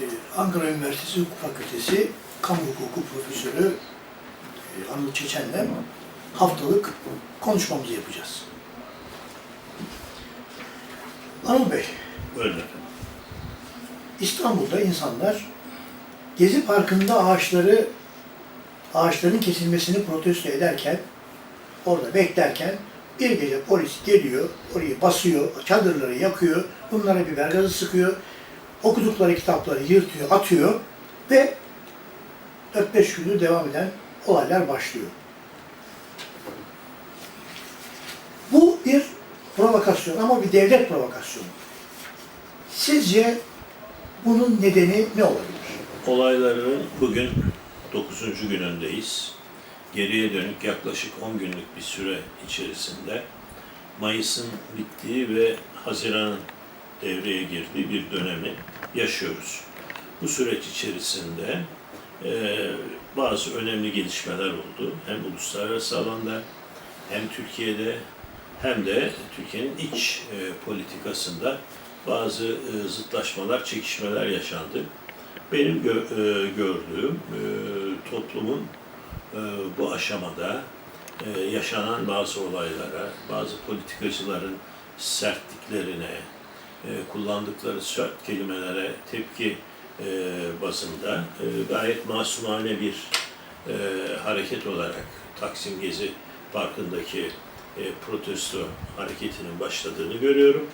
Ee, Ankara Üniversitesi Hukuk Fakültesi Kamu Hukuku Profesörü e, Anıl Çeçen'le haftalık konuşmamızı yapacağız. Anıl Bey, efendim. İstanbul'da insanlar Gezi Parkı'nda ağaçları ağaçların kesilmesini protesto ederken orada beklerken bir gece polis geliyor, orayı basıyor, çadırları yakıyor, bunlara biber gazı sıkıyor, okudukları kitapları yırtıyor, atıyor ve 4-5 gündür devam eden olaylar başlıyor. Bu bir provokasyon ama bir devlet provokasyonu. Sizce bunun nedeni ne olabilir? Olayların bugün 9. günündeyiz. Geriye dönük yaklaşık 10 günlük bir süre içerisinde Mayıs'ın bittiği ve Haziran'ın devreye girdiği bir dönemi yaşıyoruz. Bu süreç içerisinde eee, bazı önemli gelişmeler oldu. Hem uluslararası alanda hem Türkiye'de hem de Türkiye'nin iç e, politikasında bazı e, zıtlaşmalar, çekişmeler yaşandı. Benim gö- e, gördüğüm e, toplumun e, bu aşamada e, yaşanan bazı olaylara, bazı politikacıların sertliklerine, e, kullandıkları sert kelimelere tepki e, bazında e, gayet masumane bir e, hareket olarak Taksim Gezi Parkı'ndaki e, protesto hareketinin başladığını görüyorum.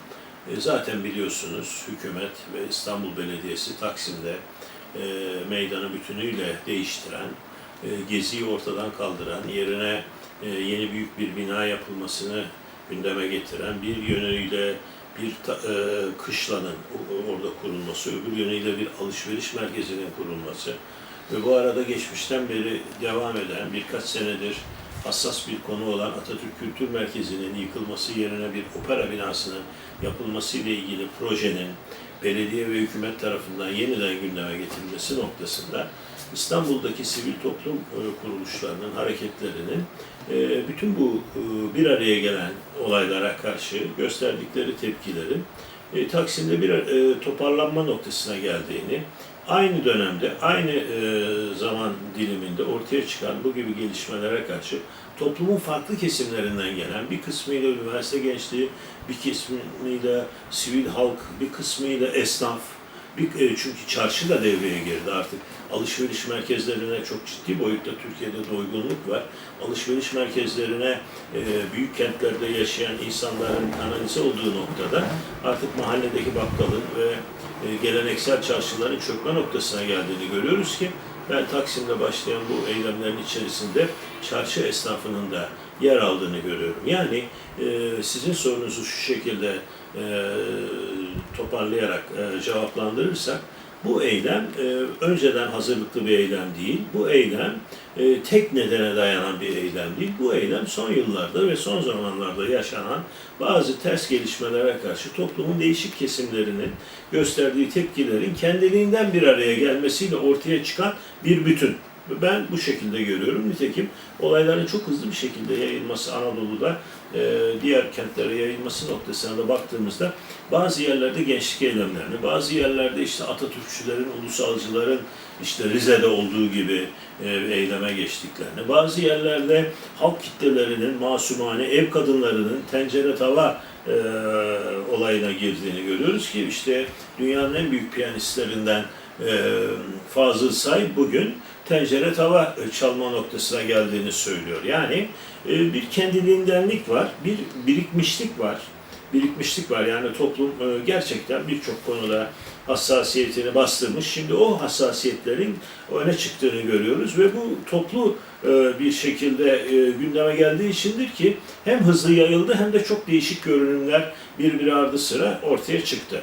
E, zaten biliyorsunuz hükümet ve İstanbul Belediyesi Taksim'de e, meydanı bütünüyle değiştiren, e, Gezi'yi ortadan kaldıran, yerine e, yeni büyük bir bina yapılmasını gündeme getiren, bir yönüyle bir e, kışlanın orada kurulması, öbür yönüyle bir alışveriş merkezinin kurulması. Ve bu arada geçmişten beri devam eden birkaç senedir hassas bir konu olan Atatürk Kültür Merkezi'nin yıkılması yerine bir opera binasının yapılması ile ilgili projenin belediye ve hükümet tarafından yeniden gündeme getirilmesi noktasında İstanbul'daki sivil toplum e, kuruluşlarının hareketlerinin e, bütün bu e, bir araya gelen olaylara karşı gösterdikleri tepkilerin Taksim'de bir toparlanma noktasına geldiğini, aynı dönemde, aynı e, zaman diliminde ortaya çıkan bu gibi gelişmelere karşı toplumun farklı kesimlerinden gelen bir kısmıyla üniversite gençliği, bir kısmıyla sivil halk, bir kısmıyla esnaf, bir, e, çünkü çarşı da devreye girdi artık. Alışveriş merkezlerine çok ciddi boyutta Türkiye'de doygunluk var. Alışveriş merkezlerine e, büyük kentlerde yaşayan insanların kanalize olduğu noktada artık mahalledeki bakkalın ve e, geleneksel çarşıların çökme noktasına geldiğini görüyoruz ki ben Taksim'de başlayan bu eylemlerin içerisinde çarşı esnafının da yer aldığını görüyorum. Yani sizin sorunuzu şu şekilde e, toparlayarak e, cevaplandırırsak bu eylem e, önceden hazırlıklı bir eylem değil. Bu eylem e, tek nedene dayanan bir eylem değil. Bu eylem son yıllarda ve son zamanlarda yaşanan bazı ters gelişmelere karşı toplumun değişik kesimlerinin gösterdiği tepkilerin kendiliğinden bir araya gelmesiyle ortaya çıkan bir bütün. Ben bu şekilde görüyorum. Nitekim olayların çok hızlı bir şekilde yayılması Anadolu'da diğer kentlere yayılması noktasına da baktığımızda bazı yerlerde gençlik eylemlerini, bazı yerlerde işte Atatürkçülerin, ulusalcıların işte Rize'de olduğu gibi e, eyleme geçtiklerini, bazı yerlerde halk kitlelerinin masumane ev kadınlarının tencere tava e, olayına girdiğini görüyoruz ki işte dünyanın en büyük piyanistlerinden e, Fazıl Say bugün tencere tava çalma noktasına geldiğini söylüyor. Yani e, bir kendiliğindenlik var, bir birikmişlik var. Birikmişlik var yani toplum e, gerçekten birçok konuda hassasiyetini bastırmış. Şimdi o hassasiyetlerin öne çıktığını görüyoruz ve bu toplu e, bir şekilde e, gündeme geldiği içindir ki hem hızlı yayıldı hem de çok değişik görünümler birbiri ardı sıra ortaya çıktı.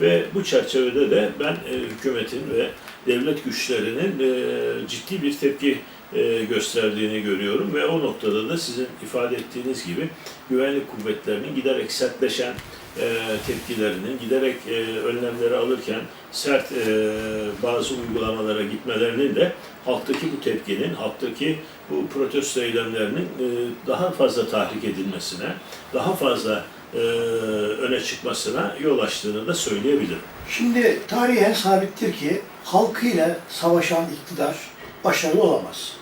Ve bu çerçevede de ben e, hükümetin ve devlet güçlerinin e, ciddi bir tepki e, gösterdiğini görüyorum ve o noktada da sizin ifade ettiğiniz gibi güvenlik kuvvetlerinin giderek sertleşen e, tepkilerinin, giderek e, önlemleri alırken sert e, bazı uygulamalara gitmelerinin de halktaki bu tepkinin, halktaki bu protesto eylemlerinin e, daha fazla tahrik edilmesine, daha fazla e, öne çıkmasına yol açtığını da söyleyebilirim. Şimdi tarihen sabittir ki halkıyla savaşan iktidar başarılı olamaz.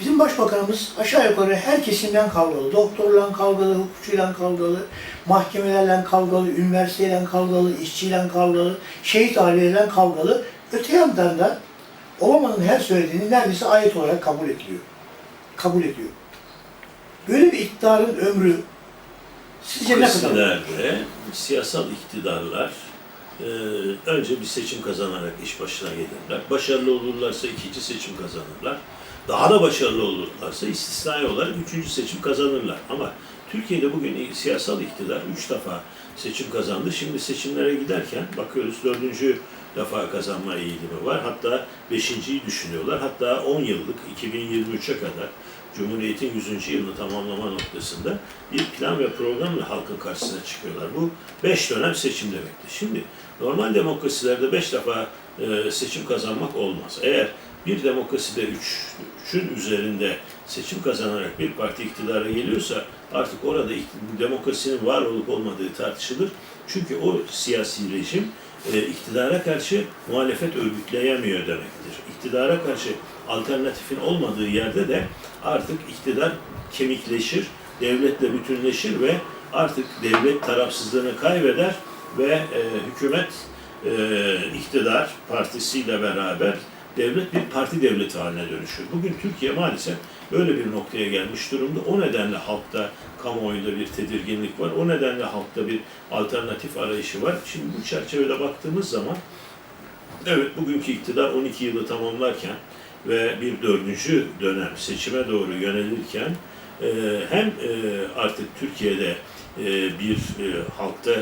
Bizim başbakanımız aşağı yukarı her kesimden kavgalı. Doktorla kavgalı, hukukçuyla kavgalı, mahkemelerle kavgalı, üniversiteyle kavgalı, işçiyle kavgalı, şehit aileleriyle kavgalı. Öte yandan da Obama'nın her söylediğini neredeyse ayet olarak kabul ediliyor. Kabul ediyor. Böyle bir iktidarın ömrü sizce ne kadar? Kesimlerde siyasal iktidarlar e, önce bir seçim kazanarak iş başına gelirler. Başarılı olurlarsa ikinci seçim kazanırlar. Daha da başarılı olurlarsa istisnai olarak üçüncü seçim kazanırlar. Ama Türkiye'de bugün siyasal iktidar üç defa seçim kazandı. Şimdi seçimlere giderken bakıyoruz dördüncü defa kazanma eğilimi var. Hatta beşinciyi düşünüyorlar. Hatta 10 yıllık 2023'e kadar Cumhuriyet'in 100. yılını tamamlama noktasında bir plan ve programla halkın karşısına çıkıyorlar. Bu beş dönem seçim demektir. Şimdi normal demokrasilerde beş defa e, seçim kazanmak olmaz. Eğer bir demokraside üç, üçün üzerinde seçim kazanarak bir parti iktidara geliyorsa artık orada demokrasinin var olup olmadığı tartışılır. Çünkü o siyasi rejim e, iktidara karşı muhalefet örgütleyemiyor demektir. İktidara karşı alternatifin olmadığı yerde de artık iktidar kemikleşir, devletle bütünleşir ve artık devlet tarafsızlığını kaybeder ve e, hükümet e, iktidar partisiyle beraber devlet bir parti devleti haline dönüşür. Bugün Türkiye maalesef böyle bir noktaya gelmiş durumda. O nedenle halkta, kamuoyunda bir tedirginlik var. O nedenle halkta bir alternatif arayışı var. Şimdi bu çerçevede baktığımız zaman evet bugünkü iktidar 12 yılı tamamlarken ve bir dördüncü dönem seçime doğru yönelirken e, hem e, artık Türkiye'de e, bir halkta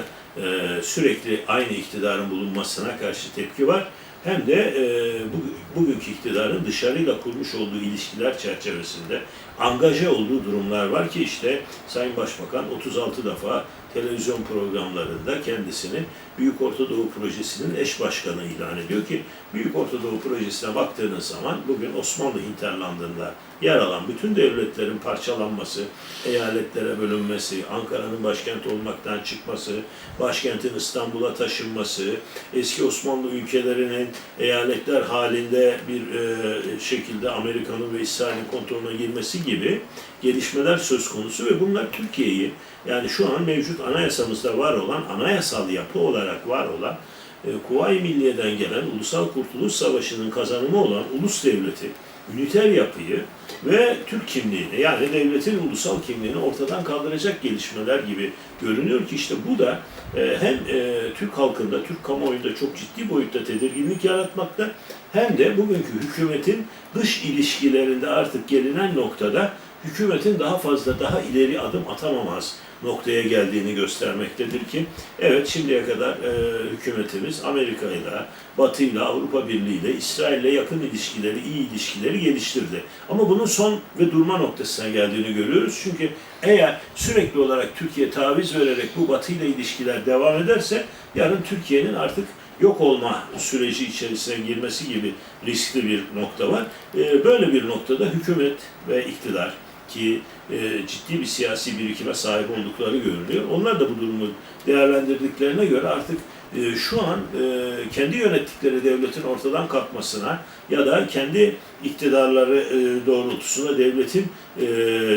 sürekli aynı iktidarın bulunmasına karşı tepki var. Hem de e, bu, bugünkü iktidarın dışarıyla kurmuş olduğu ilişkiler çerçevesinde angaje olduğu durumlar var ki işte Sayın Başbakan 36 defa televizyon programlarında kendisini Büyük Orta Doğu Projesi'nin eş başkanı ilan ediyor ki Büyük Orta Doğu Projesi'ne baktığınız zaman bugün Osmanlı hinterlandında yer alan bütün devletlerin parçalanması, eyaletlere bölünmesi, Ankara'nın başkent olmaktan çıkması, başkentin İstanbul'a taşınması, eski Osmanlı ülkelerinin eyaletler halinde bir e, şekilde Amerika'nın ve İsrail'in kontrolüne girmesi gibi gelişmeler söz konusu ve bunlar Türkiye'yi yani şu an mevcut anayasamızda var olan anayasal yapı olarak var olan e, Kuvayi Milliye'den gelen Ulusal Kurtuluş Savaşı'nın kazanımı olan ulus devleti, üniter yapıyı ve Türk kimliğini yani devletin ulusal kimliğini ortadan kaldıracak gelişmeler gibi görünüyor ki işte bu da e, hem e, Türk halkında, Türk kamuoyunda çok ciddi boyutta tedirginlik yaratmakta hem de bugünkü hükümetin dış ilişkilerinde artık gelinen noktada hükümetin daha fazla daha ileri adım atamamaz noktaya geldiğini göstermektedir ki evet şimdiye kadar e, hükümetimiz Amerika ile, Batı ile, Avrupa Birliği ile, İsrail ile yakın ilişkileri, iyi ilişkileri geliştirdi. Ama bunun son ve durma noktasına geldiğini görüyoruz. Çünkü eğer sürekli olarak Türkiye taviz vererek bu Batı ile ilişkiler devam ederse yarın Türkiye'nin artık yok olma süreci içerisine girmesi gibi riskli bir nokta var. E, Böyle bir noktada hükümet ve iktidar ki e, ciddi bir siyasi birikime sahip oldukları görülüyor. Onlar da bu durumu değerlendirdiklerine göre artık e, şu an e, kendi yönettikleri devletin ortadan kalkmasına ya da kendi iktidarları e, doğrultusunda devletin e,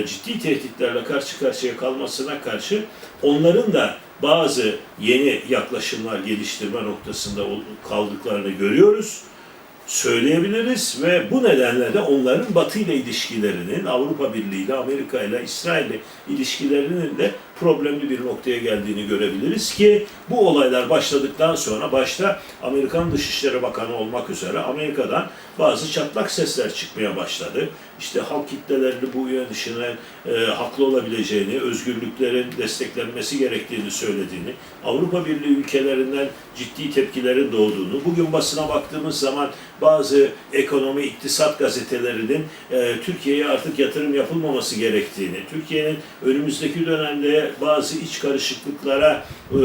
ciddi tehditlerle karşı karşıya kalmasına karşı onların da bazı yeni yaklaşımlar geliştirme noktasında kaldıklarını görüyoruz söyleyebiliriz ve bu nedenle de onların Batı ile ilişkilerinin, Avrupa Birliği ile, Amerika ile, İsrail ile ilişkilerinin de problemli bir noktaya geldiğini görebiliriz ki bu olaylar başladıktan sonra başta Amerikan Dışişleri Bakanı olmak üzere Amerika'dan bazı çatlak sesler çıkmaya başladı. İşte halk kitlelerini bu yönetişine e, haklı olabileceğini, özgürlüklerin desteklenmesi gerektiğini söylediğini, Avrupa Birliği ülkelerinden ciddi tepkilerin doğduğunu, bugün basına baktığımız zaman bazı ekonomi, iktisat gazetelerinin e, Türkiye'ye artık yatırım yapılmaması gerektiğini, Türkiye'nin önümüzdeki dönemde bazı iç karışıklıklara e,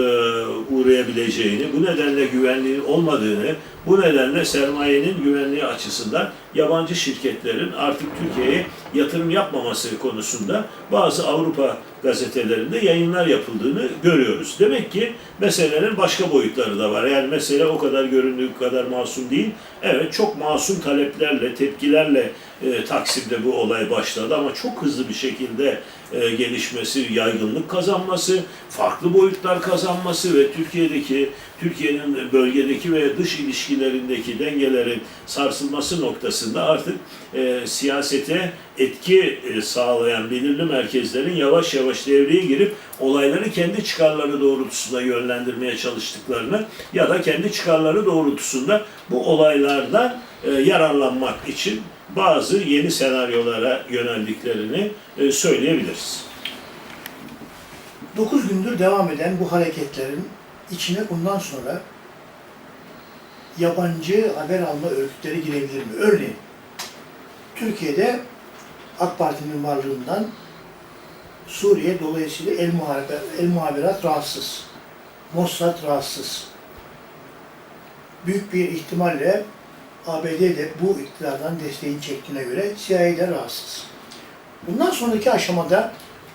uğrayabileceğini, bu nedenle güvenliğin olmadığını, bu nedenle sermayenin güvenliği açısından yabancı şirketlerin artık Türkiye'ye yatırım yapmaması konusunda bazı Avrupa gazetelerinde yayınlar yapıldığını görüyoruz. Demek ki meselenin başka boyutları da var. Yani mesele o kadar göründüğü kadar masum değil. Evet çok masum taleplerle, tepkilerle e, Taksim'de bu olay başladı ama çok hızlı bir şekilde e, gelişmesi, yaygınlık kazanması, farklı boyutlar kazanması ve Türkiye'deki, Türkiye'nin bölgedeki ve dış ilişkilerindeki dengelerin sarsılması noktasında artık e, siyasete etki e, sağlayan belirli merkezlerin yavaş yavaş devreye girip olayları kendi çıkarları doğrultusunda yönlendirmeye çalıştıklarını ya da kendi çıkarları doğrultusunda bu olaylardan e, yararlanmak için bazı yeni senaryolara yöneldiklerini e, söyleyebiliriz. 9 gündür devam eden bu hareketlerin içine bundan sonra yabancı haber alma örgütleri girebilir mi? Örneğin Türkiye'de AK Parti'nin varlığından Suriye dolayısıyla El, Muhaber, El Muhaberat rahatsız. Mossad rahatsız. Büyük bir ihtimalle ABD de bu iktidardan desteğini çektiğine göre CIA de rahatsız. Bundan sonraki aşamada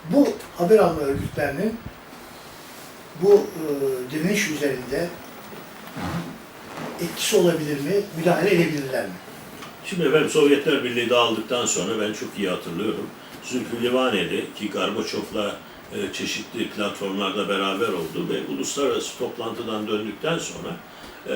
bu haber alma örgütlerinin bu e, direniş üzerinde etkisi olabilir mi, müdahale edebilirler mi? Şimdi efendim Sovyetler Birliği dağıldıktan sonra ben çok iyi hatırlıyorum. Zülfü Livaneli ki Gorbaçov'la e, çeşitli platformlarda beraber oldu ve uluslararası toplantıdan döndükten sonra e,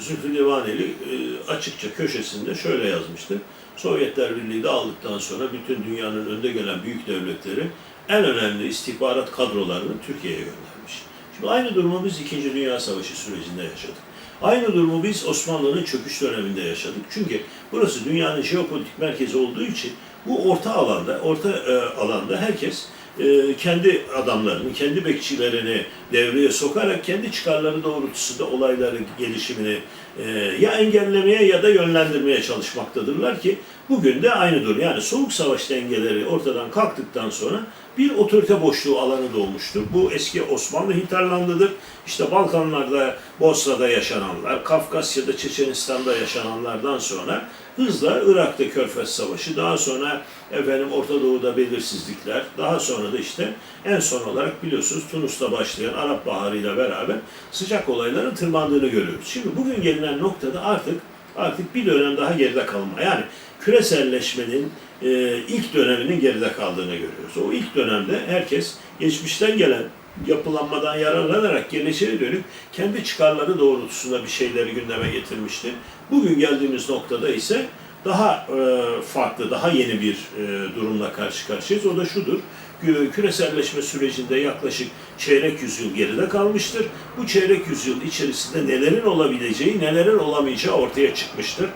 Zülfü Livaneli e, açıkça köşesinde şöyle yazmıştı. Sovyetler Birliği dağıldıktan sonra bütün dünyanın önde gelen büyük devletleri en önemli istihbarat kadrolarını Türkiye'ye göndermiş. Şimdi aynı durumu biz İkinci Dünya Savaşı sürecinde yaşadık. Aynı durumu biz Osmanlı'nın çöküş döneminde yaşadık. Çünkü burası dünyanın jeopolitik merkezi olduğu için bu orta alanda, orta e, alanda herkes e, kendi adamlarını, kendi bekçilerini devreye sokarak kendi çıkarları doğrultusunda olayların gelişimini e, ya engellemeye ya da yönlendirmeye çalışmaktadırlar ki bugün de aynı durum. Yani soğuk savaş dengeleri ortadan kalktıktan sonra bir otorite boşluğu alanı doğmuştur. Bu eski Osmanlı hinterlandıdır. İşte Balkanlarda, Bosna'da yaşananlar, Kafkasya'da, Çeçenistan'da yaşananlardan sonra hızla Irak'ta Körfez Savaşı, daha sonra efendim Orta Doğu'da belirsizlikler, daha sonra da işte en son olarak biliyorsunuz Tunus'ta başlayan Arap Baharı ile beraber sıcak olayların tırmandığını görüyoruz. Şimdi bugün gelinen noktada artık artık bir dönem daha geride kalma. Yani küreselleşmenin e, ilk döneminin geride kaldığını görüyoruz. O ilk dönemde herkes geçmişten gelen yapılanmadan yararlanarak geleceğe dönük kendi çıkarları doğrultusunda bir şeyleri gündeme getirmişti. Bugün geldiğimiz noktada ise daha e, farklı, daha yeni bir e, durumla karşı karşıyayız. O da şudur. Kü- Küreselleşme sürecinde yaklaşık çeyrek yüzyıl geride kalmıştır. Bu çeyrek yüzyıl içerisinde nelerin olabileceği, nelerin olamayacağı ortaya çıkmıştır.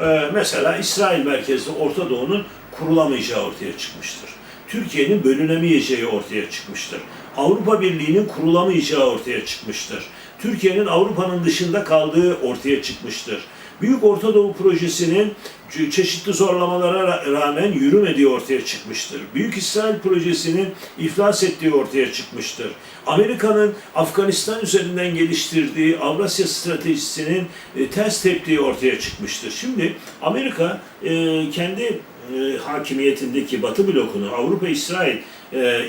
E, mesela İsrail merkezli Orta Doğu'nun kurulamayacağı ortaya çıkmıştır. Türkiye'nin bölünemeyeceği ortaya çıkmıştır. Avrupa Birliği'nin kurulamayacağı ortaya çıkmıştır. Türkiye'nin Avrupa'nın dışında kaldığı ortaya çıkmıştır. Büyük Orta Doğu Projesi'nin çe- çeşitli zorlamalara ra- rağmen yürümediği ortaya çıkmıştır. Büyük İsrail Projesi'nin iflas ettiği ortaya çıkmıştır. Amerika'nın Afganistan üzerinden geliştirdiği Avrasya stratejisinin e, ters teptiği ortaya çıkmıştır. Şimdi Amerika e, kendi e, hakimiyetindeki Batı blokunu Avrupa-İsrail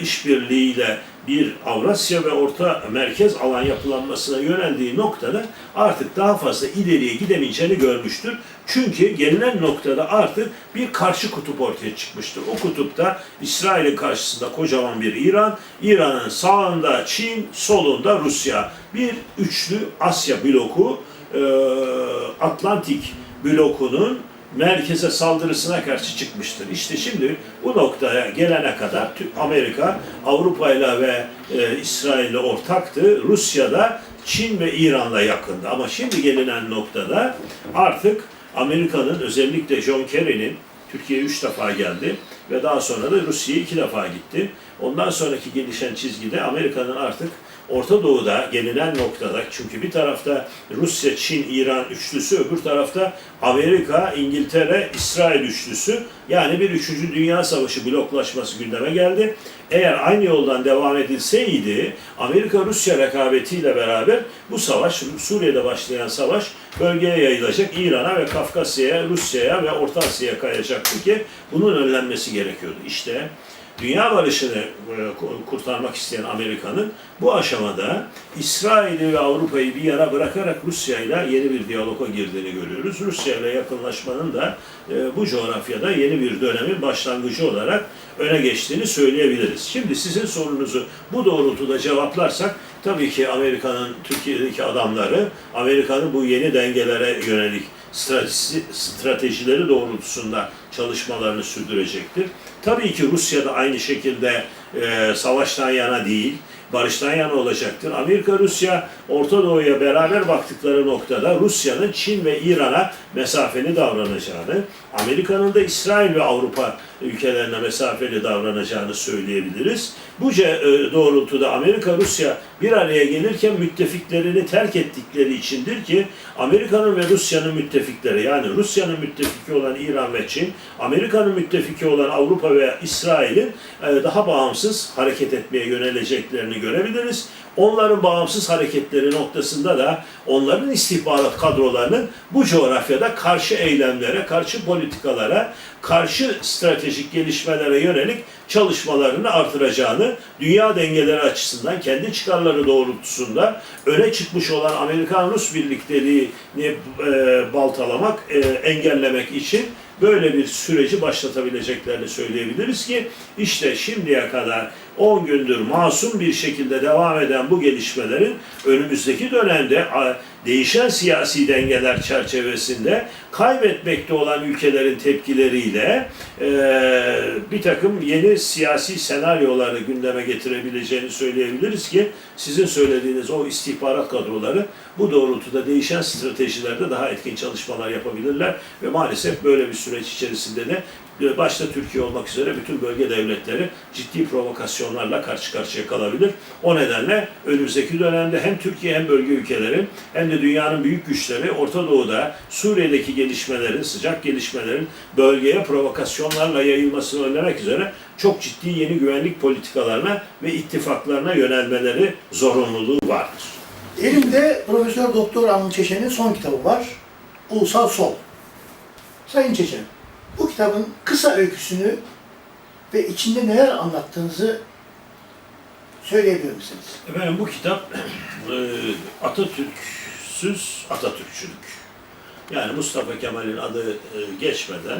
işbirliğiyle bir Avrasya ve Orta Merkez alan yapılanmasına yöneldiği noktada artık daha fazla ileriye gidemeyeceğini görmüştür. Çünkü gelinen noktada artık bir karşı kutup ortaya çıkmıştır. O kutupta İsrail'in karşısında kocaman bir İran, İran'ın sağında Çin, solunda Rusya. Bir üçlü Asya bloku, e, Atlantik blokunun merkeze saldırısına karşı çıkmıştır. İşte şimdi bu noktaya gelene kadar Amerika Avrupa'yla ve e, İsrail'le ortaktı. Rusya'da Çin ve İran'la yakındı. Ama şimdi gelinen noktada artık Amerika'nın özellikle John Kerry'nin Türkiye'ye üç defa geldi ve daha sonra da Rusya'ya iki defa gitti. Ondan sonraki gelişen çizgide Amerika'nın artık Orta Doğu'da gelinen noktada çünkü bir tarafta Rusya, Çin, İran üçlüsü, öbür tarafta Amerika, İngiltere, İsrail üçlüsü yani bir üçüncü dünya savaşı bloklaşması gündeme geldi. Eğer aynı yoldan devam edilseydi Amerika-Rusya rekabetiyle beraber bu savaş, Suriye'de başlayan savaş bölgeye yayılacak. İran'a ve Kafkasya'ya, Rusya'ya ve Orta Asya'ya kayacaktı ki bunun önlenmesi gerekiyordu. İşte dünya barışını e, ku- kurtarmak isteyen Amerika'nın bu aşamada İsrail'i ve Avrupa'yı bir yana bırakarak Rusya ile yeni bir diyaloga girdiğini görüyoruz. Rusya ile yakınlaşmanın da e, bu coğrafyada yeni bir dönemin başlangıcı olarak öne geçtiğini söyleyebiliriz. Şimdi sizin sorunuzu bu doğrultuda cevaplarsak tabii ki Amerika'nın Türkiye'deki adamları Amerika'nın bu yeni dengelere yönelik stratejileri doğrultusunda çalışmalarını sürdürecektir. Tabii ki Rusya da aynı şekilde e, savaştan yana değil, barıştan yana olacaktır. Amerika-Rusya Orta Doğu'ya beraber baktıkları noktada Rusya'nın Çin ve İran'a mesafeli davranacağını, Amerika'nın da İsrail ve Avrupa ülkelerine mesafeli davranacağını söyleyebiliriz. Bu e, doğrultuda Amerika-Rusya bir araya gelirken müttefiklerini terk ettikleri içindir ki Amerika'nın ve Rusya'nın müttefikleri yani Rusya'nın müttefiki olan İran ve Çin, Amerika'nın müttefiki olan Avrupa ve İsrail'in e, daha bağımsız hareket etmeye yöneleceklerini görebiliriz. Onların bağımsız hareketleri noktasında da onların istihbarat kadrolarının bu coğrafyada karşı eylemlere, karşı politikalara, karşı stratejik gelişmelere yönelik çalışmalarını artıracağını, dünya dengeleri açısından kendi çıkarları doğrultusunda öne çıkmış olan Amerikan-Rus birlikteliğini e, baltalamak, e, engellemek için böyle bir süreci başlatabileceklerini söyleyebiliriz ki işte şimdiye kadar 10 gündür masum bir şekilde devam eden bu gelişmelerin önümüzdeki dönemde değişen siyasi dengeler çerçevesinde kaybetmekte olan ülkelerin tepkileriyle e, bir takım yeni siyasi senaryoları gündeme getirebileceğini söyleyebiliriz ki sizin söylediğiniz o istihbarat kadroları bu doğrultuda değişen stratejilerde daha etkin çalışmalar yapabilirler ve maalesef böyle bir süreç içerisinde de e, başta Türkiye olmak üzere bütün bölge devletleri ciddi provokasyonlarla karşı karşıya kalabilir. O nedenle önümüzdeki dönemde hem Türkiye hem bölge ülkeleri hem de dünyanın büyük güçleri Orta Doğu'da Suriye'deki gelişmelerin, sıcak gelişmelerin bölgeye provokasyonlarla yayılmasını önlemek üzere çok ciddi yeni güvenlik politikalarına ve ittifaklarına yönelmeleri zorunluluğu vardır. Elimde Profesör Doktor Anıl Çeşen'in son kitabı var. Ulusal Sol. Sayın Çeşen, bu kitabın kısa öyküsünü ve içinde neler anlattığınızı söyleyebilir misiniz? Efendim bu kitap e, Atatürk'süz Atatürkçülük. Yani Mustafa Kemal'in adı e, geçmeden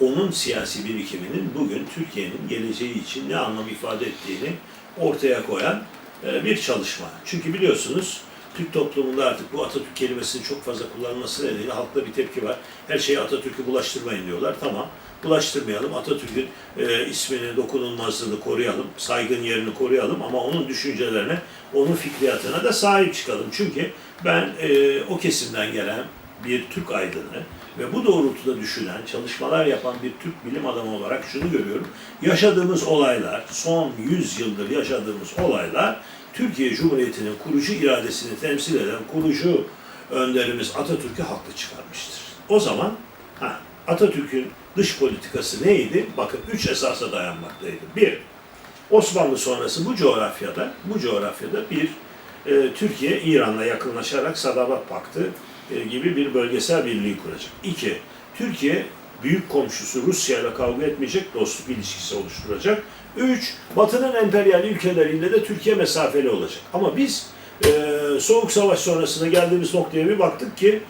onun siyasi birikiminin bugün Türkiye'nin geleceği için ne anlam ifade ettiğini ortaya koyan e, bir çalışma. Çünkü biliyorsunuz Türk toplumunda artık bu Atatürk kelimesinin çok fazla kullanılması nedeniyle halkta bir tepki var. Her şeyi Atatürk'ü bulaştırmayın diyorlar. Tamam bulaştırmayalım. Atatürk'ün e, ismini, dokunulmazlığını koruyalım, saygın yerini koruyalım ama onun düşüncelerine, onun fikriyatına da sahip çıkalım. Çünkü ben e, o kesimden gelen bir Türk aydını ve bu doğrultuda düşünen, çalışmalar yapan bir Türk bilim adamı olarak şunu görüyorum. Yaşadığımız olaylar, son 100 yıldır yaşadığımız olaylar Türkiye Cumhuriyeti'nin kurucu iradesini temsil eden kurucu önderimiz Atatürk'ü haklı çıkarmıştır. O zaman ha, Atatürk'ün dış politikası neydi? Bakın üç esasa dayanmaktaydı. Bir, Osmanlı sonrası bu coğrafyada, bu coğrafyada bir e, Türkiye İran'la yakınlaşarak Sadabat Paktı gibi bir bölgesel birliği kuracak. İki, Türkiye büyük komşusu Rusya ile kavga etmeyecek, dostluk ilişkisi oluşturacak. Üç, Batı'nın emperyal ülkeleriyle de Türkiye mesafeli olacak. Ama biz e, Soğuk Savaş sonrasında geldiğimiz noktaya bir baktık ki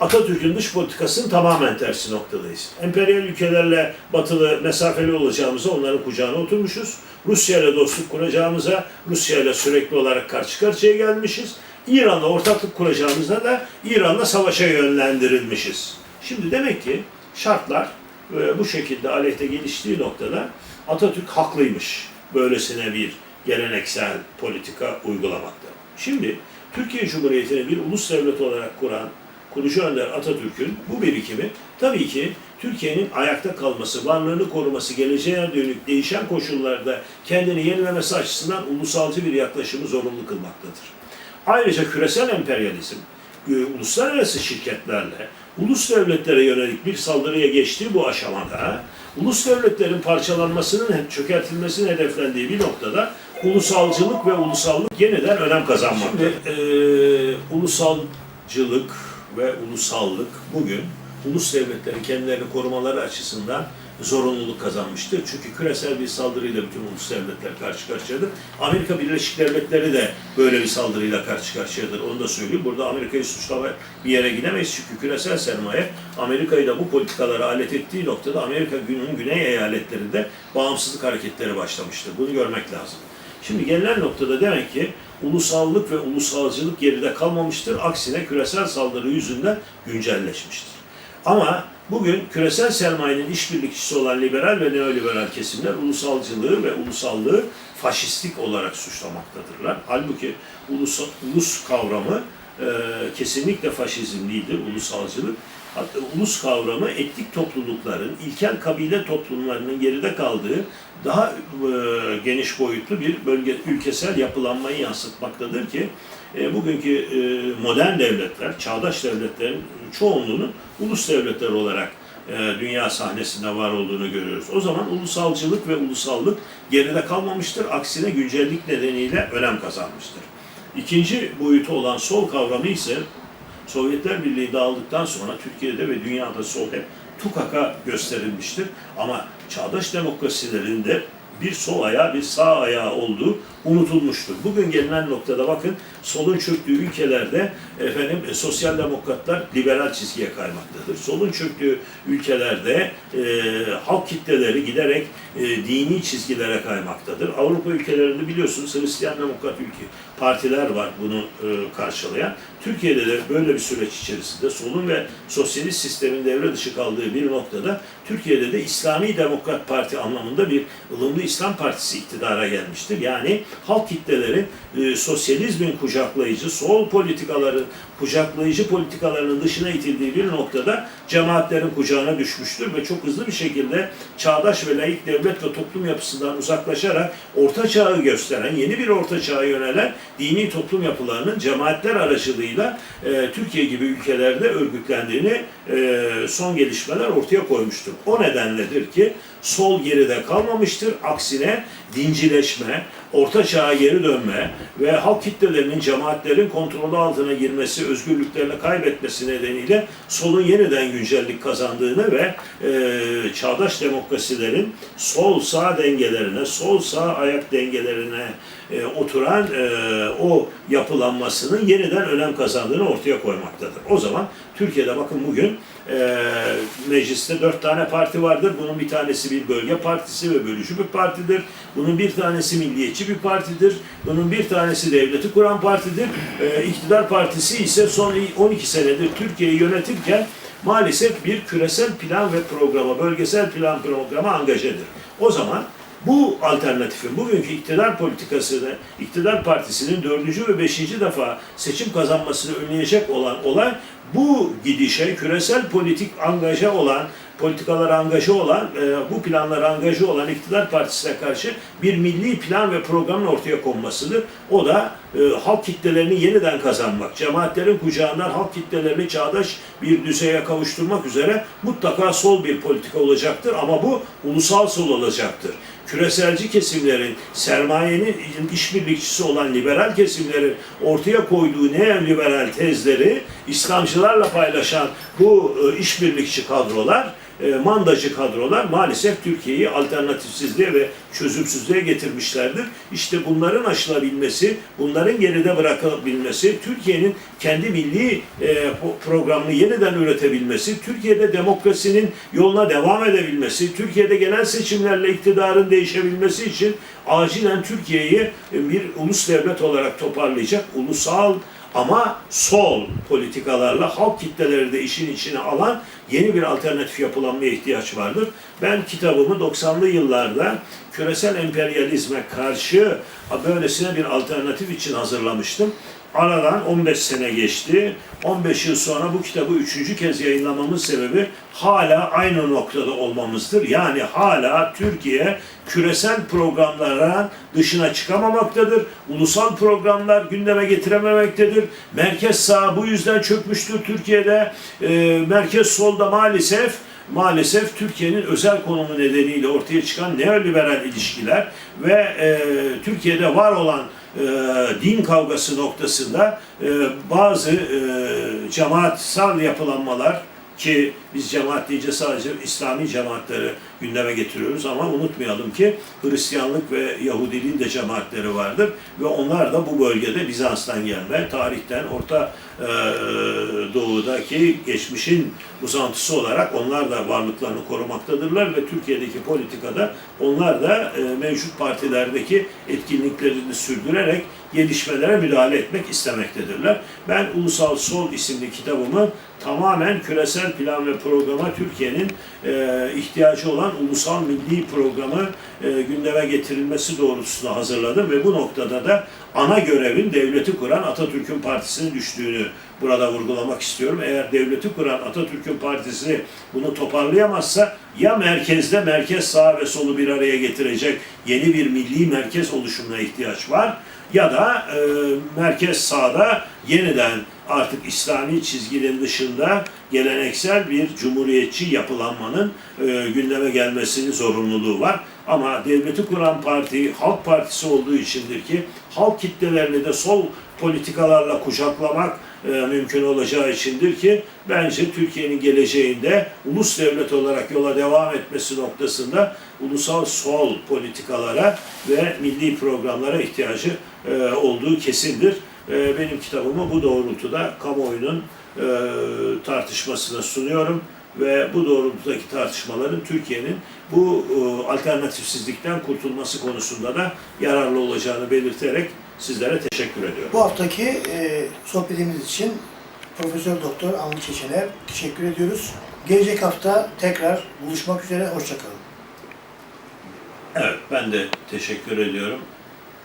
Atatürk'ün dış politikasının tamamen tersi noktadayız. Emperyal ülkelerle batılı mesafeli olacağımıza onların kucağına oturmuşuz. Rusya ile dostluk kuracağımıza Rusya ile sürekli olarak karşı karşıya gelmişiz. İran'la ortaklık kuracağımıza da İran'la savaşa yönlendirilmişiz. Şimdi demek ki şartlar e, bu şekilde aleyhte geliştiği noktada Atatürk haklıymış böylesine bir geleneksel politika uygulamakta. Şimdi Türkiye Cumhuriyeti'ni bir ulus devlet olarak kuran kurucu önder Atatürk'ün bu birikimi tabii ki Türkiye'nin ayakta kalması, varlığını koruması, geleceğe dönük değişen koşullarda kendini yenilemesi açısından ulusalcı bir yaklaşımı zorunlu kılmaktadır. Ayrıca küresel emperyalizm, e, uluslararası şirketlerle ulus devletlere yönelik bir saldırıya geçtiği bu aşamada ulus devletlerin parçalanmasının çökertilmesinin hedeflendiği bir noktada ulusalcılık ve ulusallık yeniden önem kazanmaktadır. Şimdi e, ulusalcılık ve ulusallık bugün ulus devletlerin kendilerini korumaları açısından zorunluluk kazanmıştır. Çünkü küresel bir saldırıyla bütün ulus devletler karşı karşıyadır. Amerika Birleşik Devletleri de böyle bir saldırıyla karşı karşıyadır. Onu da söyleyeyim. Burada Amerika'yı suçlama bir yere gidemeyiz. Çünkü küresel sermaye Amerika'yı da bu politikalara alet ettiği noktada Amerika günün güney eyaletlerinde bağımsızlık hareketleri başlamıştır. Bunu görmek lazım. Şimdi gelinen noktada demek ki ulusallık ve ulusalcılık geride kalmamıştır. Aksine küresel saldırı yüzünden güncelleşmiştir. Ama bugün küresel sermayenin işbirlikçisi olan liberal ve neoliberal kesimler ulusalcılığı ve ulusallığı faşistlik olarak suçlamaktadırlar. Halbuki ulus, ulus kavramı e, kesinlikle faşizm değildir, ulusalcılık. Hatta ulus kavramı etnik toplulukların, ilkel kabile toplumlarının geride kaldığı daha e, geniş boyutlu bir bölge ülkesel yapılanmayı yansıtmaktadır ki e, bugünkü e, modern devletler, çağdaş devletlerin çoğunluğunun ulus devletler olarak e, dünya sahnesinde var olduğunu görüyoruz. O zaman ulusalcılık ve ulusallık geride kalmamıştır. Aksine güncellik nedeniyle önem kazanmıştır. İkinci boyutu olan sol kavramı ise Sovyetler Birliği dağıldıktan sonra Türkiye'de ve dünyada sol hep tukaka gösterilmiştir. Ama çağdaş demokrasilerinde bir sol ayağı bir sağ ayağı olduğu unutulmuştur. Bugün gelinen noktada bakın solun çöktüğü ülkelerde efendim e, sosyal demokratlar liberal çizgiye kaymaktadır. Solun çöktüğü ülkelerde e, halk kitleleri giderek e, dini çizgilere kaymaktadır. Avrupa ülkelerinde biliyorsunuz Hristiyan demokrat ülke partiler var bunu e, karşılayan. Türkiye'de de böyle bir süreç içerisinde solun ve sosyalist sistemin devre dışı kaldığı bir noktada Türkiye'de de İslami Demokrat Parti anlamında bir ılımlı İslam Partisi iktidara gelmiştir. Yani halk kitleleri e, sosyalizmin kucaklayıcı, sol politikaların kucaklayıcı politikalarının dışına itildiği bir noktada cemaatlerin kucağına düşmüştür ve çok hızlı bir şekilde çağdaş ve layık devlet ve toplum yapısından uzaklaşarak orta çağı gösteren, yeni bir orta çağa yönelen dini toplum yapılarının cemaatler aracılığıyla e, Türkiye gibi ülkelerde örgütlendiğini e, son gelişmeler ortaya koymuştur. O nedenledir ki sol geride kalmamıştır. Aksine dincileşme, orta çağa geri dönme ve halk kitlelerinin, cemaatlerin kontrolü altına girmesi, özgürlüklerini kaybetmesi nedeniyle solun yeniden güncellik kazandığını ve e, çağdaş demokrasilerin sol sağ dengelerine, sol sağ ayak dengelerine e, oturan e, o yapılanmasının yeniden önem kazandığını ortaya koymaktadır. O zaman Türkiye'de bakın bugün e, mecliste dört tane parti vardır. Bunun bir tanesi bir bölge partisi ve bölücü bir partidir. Bunun bir tanesi milliyetçi bir partidir. Bunun bir tanesi devleti kuran partidir. E, iktidar partisi ise son 12 senedir Türkiye'yi yönetirken maalesef bir küresel plan ve programa, bölgesel plan programa angajedir. O zaman bu alternatifin bugünkü iktidar politikasını, iktidar partisinin dördüncü ve beşinci defa seçim kazanmasını önleyecek olan olay bu gidişe küresel politik angaja olan, politikalara angaja olan, e, bu planlara angaja olan iktidar partisine karşı bir milli plan ve programın ortaya konmasıdır. O da e, halk kitlelerini yeniden kazanmak, cemaatlerin kucağından halk kitlelerini çağdaş bir düzeye kavuşturmak üzere mutlaka sol bir politika olacaktır ama bu ulusal sol olacaktır küreselci kesimlerin, sermayenin işbirlikçisi olan liberal kesimlerin ortaya koyduğu neoliberal tezleri İslamcılarla paylaşan bu e, işbirlikçi kadrolar e, mandacı kadrolar maalesef Türkiye'yi alternatifsizliğe ve çözümsüzlüğe getirmişlerdir. İşte bunların aşılabilmesi, bunların geride bırakabilmesi, Türkiye'nin kendi milli e, programını yeniden üretebilmesi, Türkiye'de demokrasinin yoluna devam edebilmesi, Türkiye'de genel seçimlerle iktidarın değişebilmesi için acilen Türkiye'yi bir ulus devlet olarak toparlayacak ulusal ama sol politikalarla halk kitleleri de işin içine alan yeni bir alternatif yapılanmaya ihtiyaç vardır. Ben kitabımı 90'lı yıllarda küresel emperyalizme karşı böylesine bir alternatif için hazırlamıştım. Aradan 15 sene geçti. 15 yıl sonra bu kitabı üçüncü kez yayınlamamın sebebi hala aynı noktada olmamızdır. Yani hala Türkiye küresel programların dışına çıkamamaktadır. Ulusal programlar gündeme getirememektedir. Merkez sağ bu yüzden çökmüştür Türkiye'de. Ee, merkez solda maalesef maalesef Türkiye'nin özel konumu nedeniyle ortaya çıkan neoliberal ilişkiler ve e, Türkiye'de var olan e, din kavgası noktasında e, bazı e, cemaatsal yapılanmalar ki biz cemaat deyince sadece İslami cemaatleri gündeme getiriyoruz. Ama unutmayalım ki Hristiyanlık ve Yahudiliğin de cemaatleri vardır. Ve onlar da bu bölgede Bizans'tan gelme, tarihten Orta e, Doğu'daki geçmişin uzantısı olarak onlar da varlıklarını korumaktadırlar. Ve Türkiye'deki politikada onlar da e, mevcut partilerdeki etkinliklerini sürdürerek gelişmelere müdahale etmek istemektedirler. Ben Ulusal Sol isimli kitabımı tamamen küresel plan ve programa Türkiye'nin e, ihtiyacı olan ulusal milli programı e, gündeme getirilmesi doğrultusunda hazırladım ve bu noktada da ana görevin devleti kuran Atatürk'ün partisinin düştüğünü burada vurgulamak istiyorum. Eğer devleti kuran Atatürk'ün partisi bunu toparlayamazsa ya merkezde merkez sağ ve solu bir araya getirecek yeni bir milli merkez oluşumuna ihtiyaç var ya da e, merkez sağda yeniden artık İslami çizgilerin dışında geleneksel bir cumhuriyetçi yapılanmanın e, gündeme gelmesinin zorunluluğu var. Ama devleti kuran parti Halk Partisi olduğu içindir ki halk kitlelerini de sol politikalarla kucaklamak e, mümkün olacağı içindir ki bence Türkiye'nin geleceğinde ulus devlet olarak yola devam etmesi noktasında ulusal sol politikalara ve milli programlara ihtiyacı e, olduğu kesindir. E, benim kitabımı bu doğrultuda kamuoyunun e, tartışmasına sunuyorum ve bu doğrultudaki tartışmaların Türkiye'nin bu e, alternatifsizlikten kurtulması konusunda da yararlı olacağını belirterek sizlere teşekkür ediyorum. Bu haftaki e, sohbetimiz için Profesör Doktor Avni Çeçen'e teşekkür ediyoruz. Gelecek hafta tekrar buluşmak üzere. Hoşçakalın. Evet, ben de teşekkür ediyorum.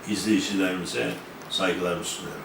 İzleyicilerimize saygılarımı sunuyorum.